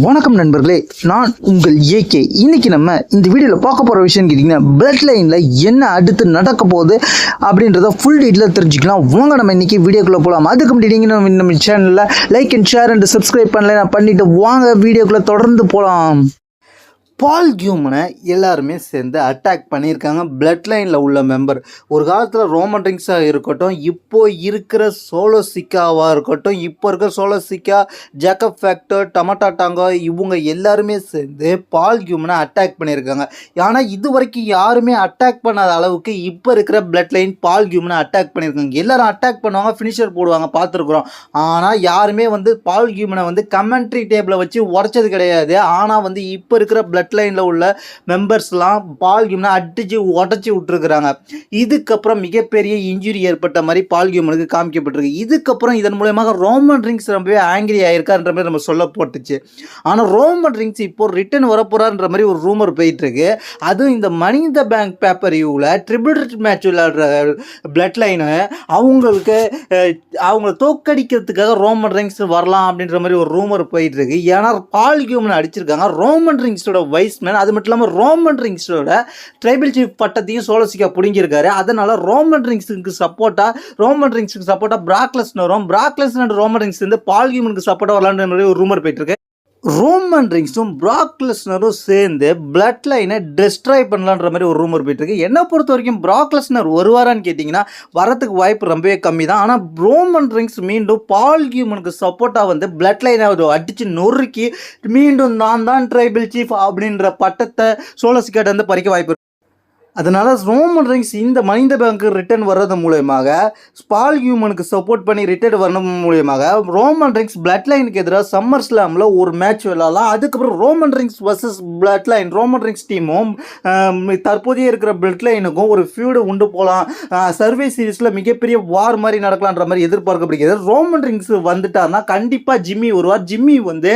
வணக்கம் நண்பர்களே நான் உங்கள் ஏகே. இன்னைக்கு நம்ம இந்த வீடியோவில் பார்க்க போகிற விஷயம் கேட்டிங்கன்னா பிளட் லைனில் என்ன அடுத்து நடக்க போகுது அப்படின்றத ஃபுல் டீட்டெயில் தெரிஞ்சுக்கலாம். வாங்க நம்ம இன்னைக்கு வீடியோக்குள்ளே போகலாம் அதுக்கு முன்னாடி நம்ம நம்ம சேனலில் like and share and subscribe பண்ணல நான் பண்ணிவிட்டு வாங்க வீடியோக்குள்ளே தொடர்ந்து போகலாம் பால் கியூமனை எல்லாருமே சேர்ந்து அட்டாக் பண்ணியிருக்காங்க. பிளட் லைனில் உள்ள மெம்பர் ஒரு காலத்தில் ரோமன் ரிங்ஸாக இருக்கட்டும் இப்போ இருக்கிற சோலோ சிக்காவாக இருக்கட்டும் இப்போ இருக்கிற Solo Sikoa Jacob Fatu Tama Tonga இவங்க எல்லாருமே சேர்ந்து பால் கியூமனை அட்டாக் பண்ணியிருக்காங்க. ஆனால் இது வரைக்கும் யாருமே அட்டாக் பண்ணாத அளவுக்கு இப்போ இருக்கிற பிளட் லைன் பால் கியூமனை அட்டாக் பண்ணியிருக்காங்க. எல்லாரும் அட்டாக் பண்ணுவாங்க ஃபினிஷர் போடுவாங்க பார்த்துருக்குறோம். ஆனால் யாருமே வந்து பால் கியூமனை வந்து கமெண்ட்ரி டேபிளை வச்சு உடச்சது கிடையாது. ஆனால் வந்து இப்போ இருக்கிற பிளட் லைனில் உள்ள மெம்பர்ஸ்லாம் பால்கியூம்னா அடித்து உடச்சி விட்டுருக்குறாங்க. இதுக்கப்புறம் மிகப்பெரிய இன்ஜுரி ஏற்பட்ட மாதிரி பால்கியூமனுக்கு காமிக்கப்பட்டிருக்கு. இதுக்கப்புறம் இதன் மூலயமாக ரோமன் ரிங்ஸ் ரொம்பவே ஆங்கிரி ஆயிருக்கான்ற மாதிரி நம்ம சொல்லப்பட்டுச்சு ஆனால் ரோமன் ரிங்ஸ் இப்போ ரிட்டர்ன் வரப்போறான்ற மாதிரி ஒரு ரூமர் போயிட்டுருக்கு. அதுவும் இந்த மணி பேங்க் பேப்பர் யூவில் ட்ரிபிள் மேட்ச் விளையாடுற பிளட் லைனு அவங்களுக்கு அவங்களை தோக்கடிக்கிறதுக்காக ரோமன் ரிங்ஸ் வரலாம் அப்படின்ற மாதிரி ஒரு ரூமர் போயிட்டு இருக்கு. ஏன்னா பால் கியூமன் அடிச்சிருக்காங்க. ரோமன் ரிங்ஸோட வைஸ்மேன் அது மட்டும் இல்லாமல் ரோமன் ரிங்ஸோட ட்ரைபிள் சீஃப் பட்டத்தையும் சோலசிக்கா பிடுங்கியிருக்காரு. அதனால ரோமன் ரிங்ஸுக்கு சப்போர்ட்டாக ரோமன் ரிங்ஸுக்கு சப்போர்ட்டாக ப்ராக்லெஸ் அண்ட் ரோமன் ரிங்ஸ் வந்து பால் கியூமனுக்கு சப்போர்ட்டாக வரலான்ற மாதிரி ஒரு ரூமர் போயிட்டு இருக்கு. ரோமன் ரிங்ஸும் பிராக்லெஸ்னரும் சேர்ந்து பிளட் லைனை டிஸ்ட்ராய் பண்ணலான்ற மாதிரி ஒரு ரூமர் போயிட்டுருக்கு என்னை பொறுத்த வரைக்கும் பிராக்லெஸ்னர் வருவாரான்னு கேட்டிங்கன்னா வரத்துக்கு வாய்ப்பு ரொம்பவே கம்மி தான் ஆனால் ரோமன் ரிங்ஸ் மீண்டும் பால் கியூமனுக்கு சப்போர்ட்டாக வந்து பிளட் லைனை அடித்து நொறுக்கி மீண்டும் நான் தான் ட்ரைபிள் சீஃப் அப்படின்ற பட்டத்தை சோலசிக்காட்ட வந்து பறிக்க வாய்ப்பு அதனால் ரோமன் ரிங்ஸ் இந்த மனித பேங்க்கு ரிட்டர்ன் வர்றது மூலயமாக ஸ்பால் ஹியூமனுக்கு சப்போர்ட் பண்ணி ரிட்டர்ன் வர்றது மூலியமாக ரோமன் ரிங்ஸ் பிளட் லைனுக்கு எதிராக சம்மர் ஸ்லாமில் ஒரு மேட்ச் விளாடலாம் அதுக்கப்புறம் Roman Reigns versus Bloodline Roman Reigns டீமும் தற்போதைய இருக்கிற பிளட் லைனுக்கும் ஒரு ஃபியூடு உண்டு போகலாம் சர்வே சீரிஸில் மிகப்பெரிய வார் மாதிரி நடக்கலான்ற மாதிரி எதிர்பார்க்கப்படுகிறது. ரோமன் ரிங்ஸ் வந்துட்டார்னா கண்டிப்பாக ஜிம்மி வருவார். ஜிம்மி வந்து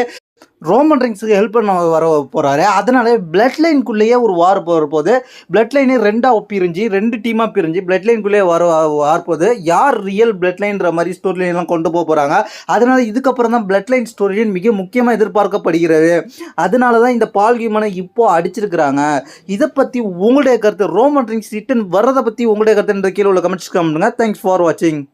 ரோமன் ரிங்ஸுக்கு ஹெல்ப் பண்ண வர போகிறாரு அதனால பிளட் லைனுக்குள்ளேயே ஒரு வார் போகிற போது பிளட் லைனே ரெண்டாக பிரிஞ்சு ரெண்டு டீமாக பிரிஞ்சு பிளட் லைனுக்குள்ளேயே வர வார் போது யார் ரியல் பிளட் லைன்ற மாதிரி ஸ்டோரி லைன்லாம் கொண்டு போக போகிறாங்க அதனால இதுக்கப்புறம் தான் பிளட் லைன் ஸ்டோரி லைன் மிக முக்கியமாக எதிர்பார்க்கப்படுகிறது. அதனால தான் இந்த பால் கீமனை இப்போ அடிச்சிருக்கிறாங்க. இதை பற்றி உங்களுடைய கருத்து ரோமன் ரிங்ஸ் ரிட்டன் வர்றதை பற்றி உங்களுடைய கருத்து கீழே உள்ள கமெண்ட்ஸ் கமெண்ட்டுங்க தேங்க்ஸ் ஃபார் வாட்சிங்